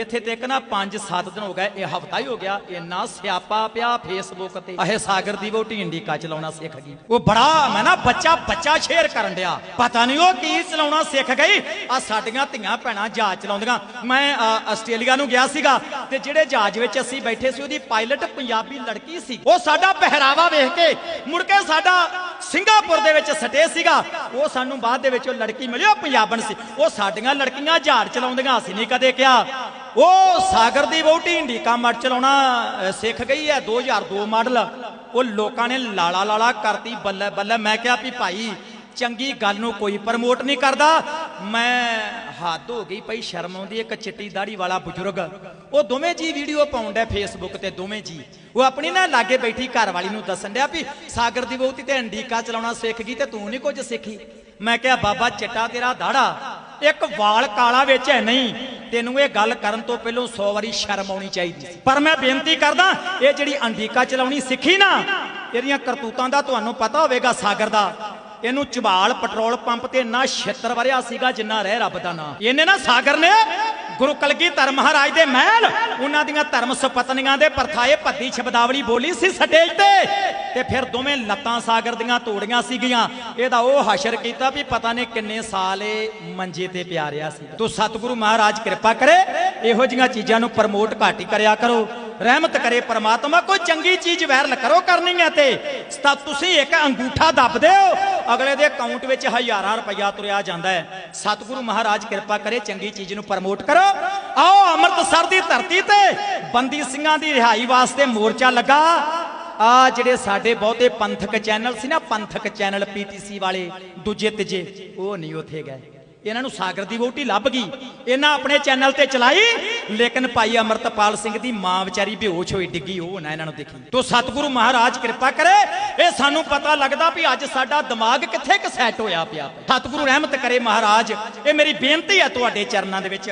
ਇੱਥੇ ਤੇ ਇੱਕ ਨਾ 5-7 ਦਿਨ ਹੋ ਗਏ, ਇਹ ਹਫਤਾ ਹੀ ਹੋ ਗਿਆ ਇੰਨਾ ਸਿਆਪਾ ਪਿਆ ਫੇਸਬੁੱਕ ਤੇ। ਇਹ ਸਾਗਰ ਦੀ ਵੋਟੀ ਇੰਡੀਕਾ ਚਲਾਉਣਾ ਸਿੱਖ ਗਈ। ਉਹ ਬੜਾ, ਮੈਂ ਨਾ ਬੱਚਾ ਬੱਚਾ ਸ਼ੇਅਰ ਕਰਨ ਡਿਆ। ਪਤਾ ਨਹੀਂ ਉਹ ਕੀ ਚਲਾਉਣਾ ਸਿੱਖ ਗਈ। ਆ ਸਾਡੀਆਂ ਧੀਆਂ ਭੈਣਾਂ ਜਹਾਜ਼ ਚਲਾਉਂਦੀਆਂ। ਮੈਂ ਆਸਟ੍ਰੇਲੀਆ ਨੂੰ ਗਿਆ ਸੀਗਾ ਤੇ ਜਿਹੜੇ ਜਹਾਜ਼ ਵਿੱਚ ਅਸੀਂ ਬੈਠੇ ਸੀ, ਉਹਦੀ ਪਾਇਲਟ ਪੰਜਾਬੀ ਲੜਕੀ ਸੀ। ਉਹ ਸਾਡਾ ਪਹਿਰਾਵਾ ਵੇਖ ਕੇ ਮੁੜ ਕੇ ਸਾਡਾ ਸਿੰਗਾਪੁਰ ਦੇ ਵਿੱਚ ਸਟੇ ਸੀਗਾ। ਉਹ ਸਾਨੂੰ ਬਾਅਦ ਦੇ ਵਿੱਚ ਉਹ ਲੜਕੀ ਮਿਲੀ, ਉਹ ਪੰਜਾਬਣ ਸੀ। ਉਹ ਸਾਡੀਆਂ ਲੜਕੀਆਂ ਜਹਾਜ਼ ਚਲਾਉਂਦੀਆਂ, ਅਸੀਂ ਨਹੀਂ ਕਦੇ ਕਿਹਾ। ਉਹ ਸਾਗਰ ਦੀ ਵਹੁਟੀ ਇੰਡੀਕਾ ਮੱਟ ਚਲਾਉਣਾ ਸਿੱਖ ਗਈ ਹੈ 2002 ਮਾਡਲ। ਉਹ ਲੋਕਾਂ ਨੇ ਲਾਲਾ ਲਾਲਾ ਕਰਤੀ, ਬੱਲੇ ਬੱਲੇ। ਮੈਂ ਕਿਹਾ ਵੀ ਭਾਈ, ਚੰਗੀ ਗੱਲ ਨੂੰ ਕੋਈ ਪ੍ਰਮੋਟ ਨਹੀਂ ਕਰਦਾ। ਮੈਂ ਹੱਦ ਹੋ ਗਈ ਭਾਈ, ਸ਼ਰਮ ਆਉਂਦੀ ਇੱਕ ਚਿੱਟੀ ਦਾੜੀ ਵਾਲਾ ਬਜ਼ੁਰਗ। ਉਹ ਦੋਵੇਂ ਜੀ ਵੀਡੀਓ ਪਾਉਂਦਾ ਫੇਸਬੁੱਕ ਤੇ, ਦੋਵੇਂ ਜੀ। ਉਹ ਆਪਣੀ ਨਾ ਲਾਗੇ ਬੈਠੀ ਘਰ ਵਾਲੀ ਨੂੰ ਦੱਸਣ ਡਿਆ ਵੀ, ਸਾਗਰ ਦੀ ਬਹੁਤੀ ਤੇ ਅੰਡੀਕਾ ਚਲਾਉਣਾ ਸਿੱਖ ਗਈ ਤੇ ਤੂੰ ਨਹੀਂ ਕੁਝ ਸਿੱਖੀ। ਮੈਂ ਕਿਹਾ, ਬਾਬਾ, ਚਿੱਟਾ ਤੇਰਾ ਦਾੜਾ। ਇੱਕ ਵਾਲ ਕਾਲਾ ਵਿੱਚ ਹੈ ਨਹੀਂ। ਤੈਨੂੰ ਇਹ ਗੱਲ ਕਰਨ ਤੋਂ ਪਹਿਲਾਂ 100 ਵਾਰੀ ਸ਼ਰਮ ਆਉਣੀ ਚਾਹੀਦੀ ਸੀ। ਪਰ ਮੈਂ ਬੇਨਤੀ ਕਰਦਾ, ਇਹ ਜਿਹੜੀ ਅੰਡੀਕਾ ਚਲਾਉਣੀ ਸਿੱਖੀ ਨਾ, ਇਹਦੀਆਂ ਕਰਤੂਤਾਂ ਦਾ ਤੁਹਾਨੂੰ ਪਤਾ ਹੋਵੇਗਾ ਸਾਗਰ ਦਾ। ਇਹਨੂੰ ਚਬਾਲ ਪੈਟਰੋਲ ਪੰਪ ਤੇ ਨਾ ਛੇਤਰ ਵਰਿਆ ਸੀਗਾ ਜਿੰਨਾ ਰਹਿ ਰੱਬ ਦਾ ਨਾਂ। ਇਹਨੇ ਨਾ ਸਾਗਰ ਨੇ ਗੁਰੂ ਕਲਗੀਧਰ ਮਹਾਰਾਜ ਦੇ ਮਹਿਲ, ਉਹਨਾਂ ਦੀਆਂ ਧਰਮ ਸੁਪਤਨੀਆਂ ਦੇ ਪਰਥਾਏ ਭੱਦੀ ਸ਼ਬਦਾਵਲੀ ਬੋਲੀ ਸੀ ਸਟੇਜ ਤੇ। ਤੇ ਫਿਰ ਦੋਵੇਂ ਲੱਤਾਂ ਸਾਗਰ ਦੀਆਂ ਤੋੜੀਆਂ ਸੀਗੀਆਂ। ਇਹਦਾ ਉਹ ਹਸ਼ਰ ਕੀਤਾ ਵੀ ਪਤਾ ਨਹੀਂ ਕਿੰਨੇ ਸਾਲ ਇਹ ਮੰਜੇ ਤੇ ਪਿਆ ਰਿਹਾ ਸੀ। ਤੋ ਸਤਿਗੁਰੂ ਮਹਾਰਾਜ ਕਿਰਪਾ ਕਰੇ, ਇਹੋ ਜੀਆਂ ਚੀਜ਼ਾਂ ਨੂੰ ਪ੍ਰਮੋਟ ਘੱਟ ਹੀ ਕਰਿਆ ਕਰੋ। ਰਹਿਮਤ ਕਰੇ ਪ੍ਰਮਾਤਮਾ, ਕੋਈ ਚੰਗੀ ਚੀਜ਼ ਵਾਇਰਲ ਕਰੋ ਕਰਨੀ ਹੈ ਤੇ। ਤਾਂ ਤੁਸੀਂ ਇੱਕ ਅੰਗੂਠਾ ਦੱਬ ਦਿਓ। ਅਗਲੇ ਦੇ ਅਕਾਊਂਟ ਵਿੱਚ ਹਜ਼ਾਰਾਂ ਰੁਪਇਆ ਤੁਰਿਆ ਜਾਂਦਾ ਹੈ। ਸਤਿਗੁਰੂ ਮਹਾਰਾਜ ਕਿਰਪਾ ਕਰੇ, ਚੰਗੀ ਚੀਜ਼ ਨੂੰ ਪ੍ਰਮੋਟ ਕਰੋ। ਆਓ ਅੰਮ੍ਰਿਤਸਰ ਦੀ ਧਰਤੀ ਤੇ ਬੰਦੀ ਸਿੰਘਾਂ ਦੀ ਰਿਹਾਈ ਵਾਸਤੇ ਮੋਰਚਾ ਲੱਗਾ। ਆ ਜਿਹੜੇ ਸਾਡੇ ਬਹੁਤੇ ਪੰਥਕ ਚੈਨਲ ਸੀ ਨਾ, ਪੰਥਕ ਚੈਨਲ ਪੀਟੀਸੀ ਵਾਲੇ, ਦੂਜੇ ਤੀਜੇ, ਉਹ ਨਹੀਂ ਉੱਥੇ ਗਏ। ਇਹਨਾਂ ਨੂੰ ਸਾਗਰ ਦੀ ਵੋਟੀ ਲੱਭ ਗਈ। ਇਹਨਾਂ ਆਪਣੇ ਚੈਨਲ ਤੇ ਚਲਾਈ। ਲੇਕਿਨ ਭਾਈ ਅਮਰਤਪਾਲ ਸਿੰਘ ਦੀ ਮਾਂ ਵਿਚਾਰੀ ਬੇਹੋਸ਼ ਹੋਈ, ਡਿੱਗੀ, ਉਹ ਨਾ ਇਹਨਾਂ ਨੂੰ ਦੇਖੀ। ਤੋ ਸਤਿਗੁਰੂ ਮਹਾਰਾਜ, ਕਿਰਪਾ ਕਰੇ। ਇਹ ਸਾਨੂੰ ਪਤਾ ਲੱਗਦਾ ਵੀ ਅੱਜ ਸਾਡਾ ਦਿਮਾਗ ਕਿੱਥੇ ਕਿ ਸੈੱਟ ਹੋਇਆ ਪਿਆ। ਸਤਿਗੁਰੂ ਰਹਿਮਤ ਕਰੇ ਮਹਾਰਾਜ। ਇਹ ਮੇਰੀ ਬੇਨਤੀ ਹੈ ਤੁਹਾਡੇ ਚਰਨਾਂ ਦੇ ਵਿੱਚ।